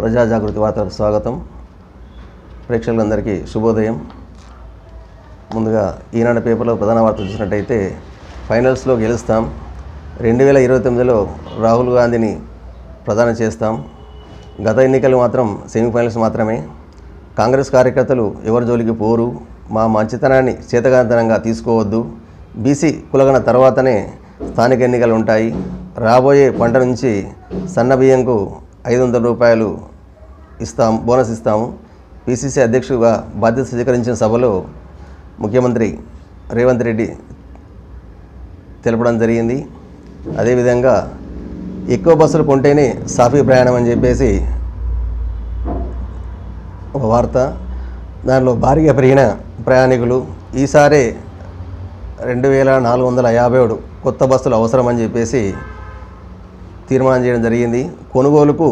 ప్రజా జాగృతి వార్తలకు స్వాగతం. ప్రేక్షకులందరికీ శుభోదయం. ముందుగా ఈనాడు పేపర్లో ప్రధాన వార్త చూసినట్టయితే ఫైనల్స్లో గెలుస్తాం. రెండు వేల ఇరవై తొమ్మిదిలో రాహుల్ గాంధీని ప్రధానం చేస్తాం. గత ఎన్నికలు మాత్రం సెమీఫైనల్స్ మాత్రమే. కాంగ్రెస్ కార్యకర్తలు ఎవరి జోలికి పోరు మా మంచితనాన్ని చేతగాంతనంగా తీసుకోవద్దు. బీసీ కులగన తర్వాతనే స్థానిక ఎన్నికలు ఉంటాయి. రాబోయే పంట నుంచి సన్న బియ్యంకు ఐదు వందల రూపాయలు ఇస్తాం బోనస్ ఇస్తాము. పిసిసి అధ్యక్షుడిగా బాధ్యత స్వీకరించిన సభలో ముఖ్యమంత్రి రేవంత్ రెడ్డి తెలపడం జరిగింది. అదేవిధంగా ఎక్కువ బస్సులు కొంటేనే సాఫీ ప్రయాణం అని చెప్పేసి ఒక వార్త. దానిలో భారీగా పెరిగిన ప్రయాణికులు ఈసారే రెండు వేల నాలుగు వందల యాభై ఏడు కొత్త బస్సులు అవసరమని చెప్పేసి తీర్మానం చేయడం జరిగింది. కొనుగోలుకు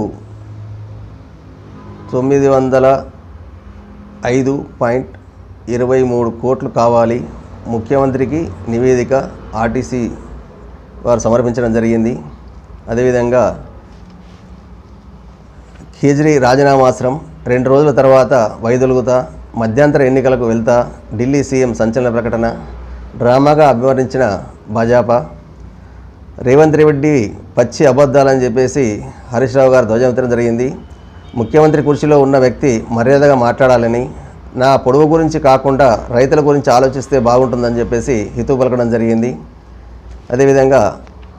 తొమ్మిది వందల ఐదు పాయింట్ ఇరవై మూడు కోట్లు కావాలి. ముఖ్యమంత్రికి నివేదిక ఆర్టీసీ వారు సమర్పించడం జరిగింది. అదేవిధంగా కేజ్రీ రాజీనామాశ్రం రెండు రోజుల తర్వాత వైదొలుగుతా మధ్యంతర ఎన్నికలకు వెళ్తా ఢిల్లీ సీఎం సంచలన ప్రకటన డ్రామాగా అభివర్ణించిన భాజపా రేవంత్ రెడ్డి పచ్చి అబద్ధాలని చెప్పేసి హరీష్ రావు గారు ధ్వజమెత్తడం జరిగింది. ముఖ్యమంత్రి కుర్చీలో ఉన్న వ్యక్తి మర్యాదగా మాట్లాడాలని నా పొడవు గురించి కాకుండా రైతుల గురించి ఆలోచిస్తే బాగుంటుందని చెప్పేసి హితవు పలకడం జరిగింది. అదేవిధంగా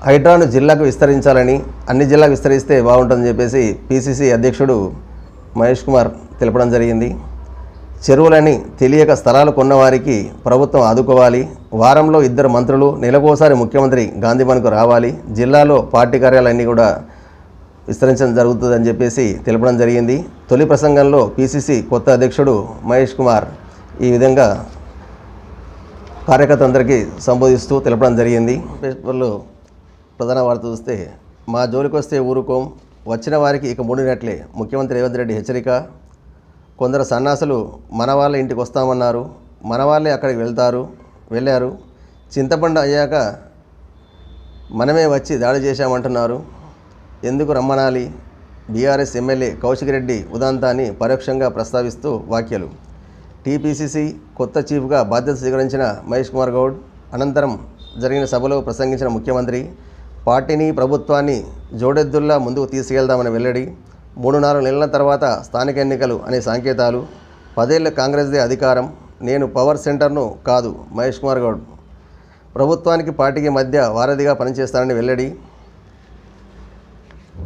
హైడ్రాను జిల్లాకు విస్తరించాలని అన్ని జిల్లాకు విస్తరిస్తే బాగుంటుందని చెప్పేసి పిసిసి అధ్యక్షుడు మహేష్ కుమార్ తెలపడం జరిగింది. చెరువులని తెలియక స్థలాలు కొన్నవారికి ప్రభుత్వం ఆదుకోవాలి. వారంలో ఇద్దరు మంత్రులు నెలకోసారి ముఖ్యమంత్రి గాంధీభవన్కు రావాలి. జిల్లాలో పార్టీ కార్యాలన్నీ కూడా విస్తరించడం జరుగుతుందని చెప్పేసి తెలపడం జరిగింది. తొలి ప్రసంగంలో పిసిసి కొత్త అధ్యక్షుడు మహేష్ కుమార్ ఈ విధంగా కార్యకర్తలందరికీ సంబోధిస్తూ తెలపడం జరిగింది. పేపర్లో ప్రధాన వార్త చూస్తే మా జోలికి వస్తే ఊరుకోం వచ్చిన వారికి ఇక మూడినట్లే. ముఖ్యమంత్రి రేవంత్ రెడ్డి హెచ్చరిక. కొందరు సన్నాసులు మన వాళ్ళ ఇంటికి వస్తామన్నారు. మన వాళ్ళే అక్కడికి వెళ్తారు వెళ్ళారు. చింతపండు అయ్యాక మనమే వచ్చి దాడి చేశామంటున్నారు. ఎందుకు రమ్మనాలి? బీఆర్ఎస్ ఎమ్మెల్యే కౌశిక్ రెడ్డి ఉదాంతాన్ని పరోక్షంగా ప్రస్తావిస్తూ వ్యాఖ్యలు. టీపీసీసీ కొత్త చీఫ్గా బాధ్యత స్వీకరించిన మహేష్ కుమార్ గౌడ్ అనంతరం జరిగిన సభలో ప్రసంగించిన ముఖ్యమంత్రి పార్టీని ప్రభుత్వాన్ని జోడెద్దుల్లా ముందుకు తీసుకెళ్దామని వెల్లడి మూడు నాలుగు నెలల తర్వాత స్థానిక ఎన్నికలు అనే సంకేతాలు పదేళ్ళ కాంగ్రెస్దే అధికారం నేను పవర్ సెంటర్ను కాదు మహేష్ కుమార్ గౌడ్. ప్రభుత్వానికి పార్టీకి మధ్య వారధిగా పనిచేస్తానని వెల్లడి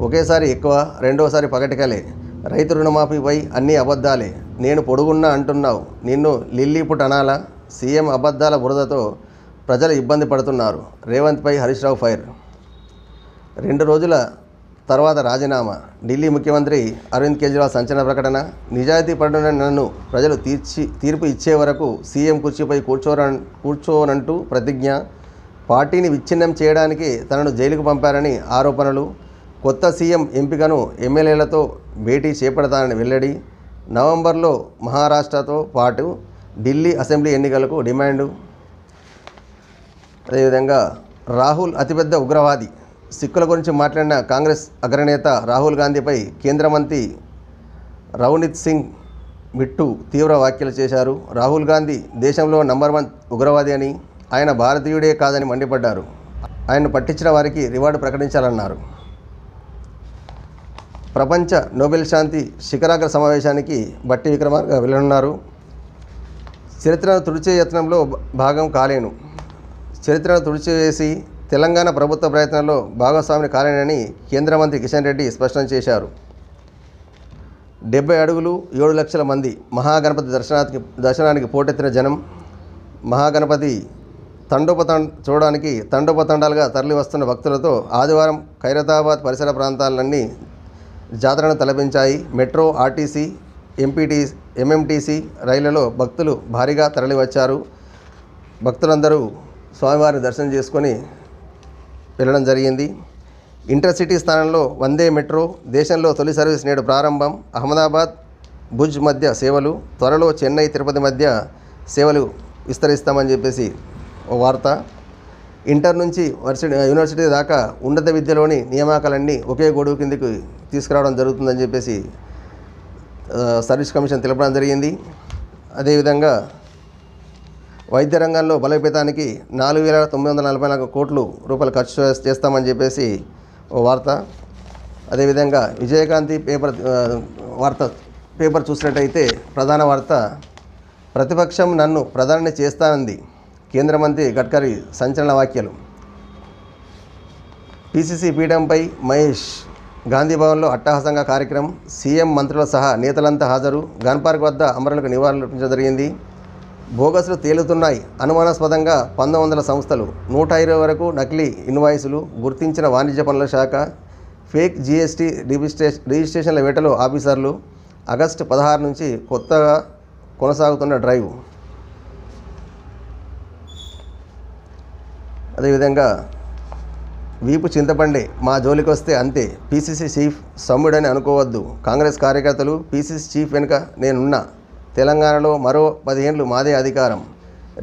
ఒకేసారి ఎక్కువ రెండోసారి పగటికలే. రైతు రుణమాఫీపై అన్ని అబద్ధాలే. నేను పొడుగున్నా అంటున్నావు. నిన్ను లిల్లీపుట్ అనాలా? సీఎం అబద్ధాల బురదతో ప్రజలు ఇబ్బంది పడుతున్నారు. రేవంత్పై హరీష్ రావు ఫైర్. రెండు రోజుల తర్వాత రాజీనామా. ఢిల్లీ ముఖ్యమంత్రి అరవింద్ కేజ్రీవాల్ సంచలన ప్రకటన. నిజాయితీ పడిన నన్ను ప్రజలు తీర్చి తీర్పు ఇచ్చే వరకు సీఎం కుర్చీపై కూర్చోరన్ కూర్చోనంటూ ప్రతిజ్ఞ. పార్టీని విచ్ఛిన్నం చేయడానికి తనను జైలుకు పంపారని ఆరోపణలు. కొత్త సీఎం ఎంపికను ఎమ్మెల్యేలతో భేటీ చేపడతానని వెల్లడి నవంబర్లో మహారాష్ట్రతో పాటు ఢిల్లీ అసెంబ్లీ ఎన్నికలకు డిమాండు. అదేవిధంగా రాహుల్ అతిపెద్ద ఉగ్రవాది సిక్కుల గురించి మాట్లాడిన కాంగ్రెస్ అగ్రనేత రాహుల్ గాంధీపై కేంద్ర మంత్రి రవనీత్ సింగ్ మిట్టు తీవ్ర వ్యాఖ్యలు చేశారు. రాహుల్ గాంధీ దేశంలో నంబర్ వన్ ఉగ్రవాది అని ఆయన భారతీయుడే కాదని మండిపడ్డారు. ఆయన్ను పట్టించిన వారికి రివార్డు ప్రకటించాలన్నారు. ప్రపంచ నోబెల్ శాంతి శిఖరాగ్ర సమావేశానికి బట్టి విక్రమార్క వెళ్ళనున్నారు. చరిత్రను తుడిచే యత్నంలో భాగం కాలేను. చరిత్రను తుడిచివేసి తెలంగాణ ప్రభుత్వ ప్రయత్నంలో భాగస్వామిని కాలేనని కేంద్ర మంత్రి కిషన్ రెడ్డి స్పష్టం చేశారు. డెబ్బై అడుగులు ఏడు లక్షల మంది మహాగణపతి దర్శనానికి దర్శనానికి పోటెత్తిన జనం మహాగణపతి తండోపతం చూడడానికి తండోపతండాలుగా తరలి వస్తున్న భక్తులతో ఆదివారం ఖైరతాబాద్ పరిసర ప్రాంతాలన్నీ జాతరను తలపించాయి. మెట్రో ఆర్టీసీ ఎంపీటీ ఎంఎంటీసీ రైళ్ళలో భక్తులు భారీగా తరలివచ్చారు. భక్తులందరూ స్వామివారిని దర్శనం చేసుకొని వెళ్ళడం జరిగింది. ఇంటర్సిటీ స్థానంలో వందే మెట్రో దేశంలో తొలి సర్వీస్ నేడు ప్రారంభం అహ్మదాబాద్ భుజ్ మధ్య సేవలు త్వరలో చెన్నై తిరుపతి మధ్య సేవలు విస్తరిస్తామని చెప్పేసి ఓ వార్త. ఇంటర్ నుంచి వర్సిటీ యూనివర్సిటీ దాకా ఉన్నత విద్యలోని నియామకాలన్నీ ఒకే గొడుగు కిందకి తీసుకురావడం జరుగుతుందని చెప్పేసి సర్వీస్ కమిషన్ తెలపడం జరిగింది. అదేవిధంగా వైద్య రంగంలో బలోపేతానికి నాలుగు వేల తొమ్మిది వందల నలభై నాలుగు కోట్లు రూపాయలు ఖర్చు చేస్తామని చెప్పేసి ఓ వార్త. అదేవిధంగా విజయకాంతి పేపర్ వార్త పేపర్ చూసినట్టయితే ప్రధాన వార్త ప్రతిపక్షం నన్ను ప్రధాని చేస్తానంది. కేంద్ర మంత్రి గడ్కరీ సంచలన వ్యాఖ్యలు. పిసిసి పీఠంపై మహేష్ గాంధీ భవన్లో అట్టహాసంగా కార్యక్రమం సీఎం మంత్రుల సహా నేతలంతా హాజరు. గన్ పార్క్ వద్ద అమరులకు నివాళులర్పించడం జరిగింది. బోగస్లు తేలుతున్నాయి. అనుమానాస్పదంగా పంతొమ్మిది వందల సంస్థలు నూట ఇరవై వరకు నకిలీ ఇన్వాయిసులు గుర్తించిన వాణిజ్య పనుల శాఖ ఫేక్ జీఎస్టీ రిజిస్ట్రేష రిజిస్ట్రేషన్ల వేటలో ఆఫీసర్లు ఆగస్టు పదహారు నుంచి కొత్తగా కొనసాగుతున్న డ్రైవ్. అదేవిధంగా వీపు చింతపండే మా జోలికి వస్తే అంతే. పీసీసీ చీఫ్ సమ్ముడని అనుకోవద్దు. కాంగ్రెస్ కార్యకర్తలు పీసీసీ చీఫ్ వెనుక నేనున్నా. తెలంగాణలో మరో పదిహేండ్లు మాదే అధికారం.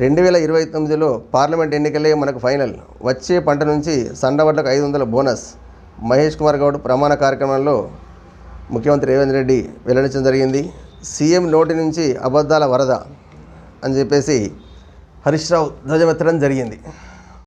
రెండు వేల ఇరవై తొమ్మిదిలో పార్లమెంట్ ఎన్నికలే మనకు ఫైనల్. వచ్చే పంట నుంచి సండవడ్లకు ఐదు వందల బోనస్. మహేష్ కుమార్ గౌడ్ ప్రమాణ కార్యక్రమంలో ముఖ్యమంత్రి రేవంత్ రెడ్డి వెల్లడించడం జరిగింది. సీఎం నోటి నుంచి అబద్ధాల వరద అని చెప్పేసి హరీష్ రావు ధ్వజమెత్తడం జరిగింది.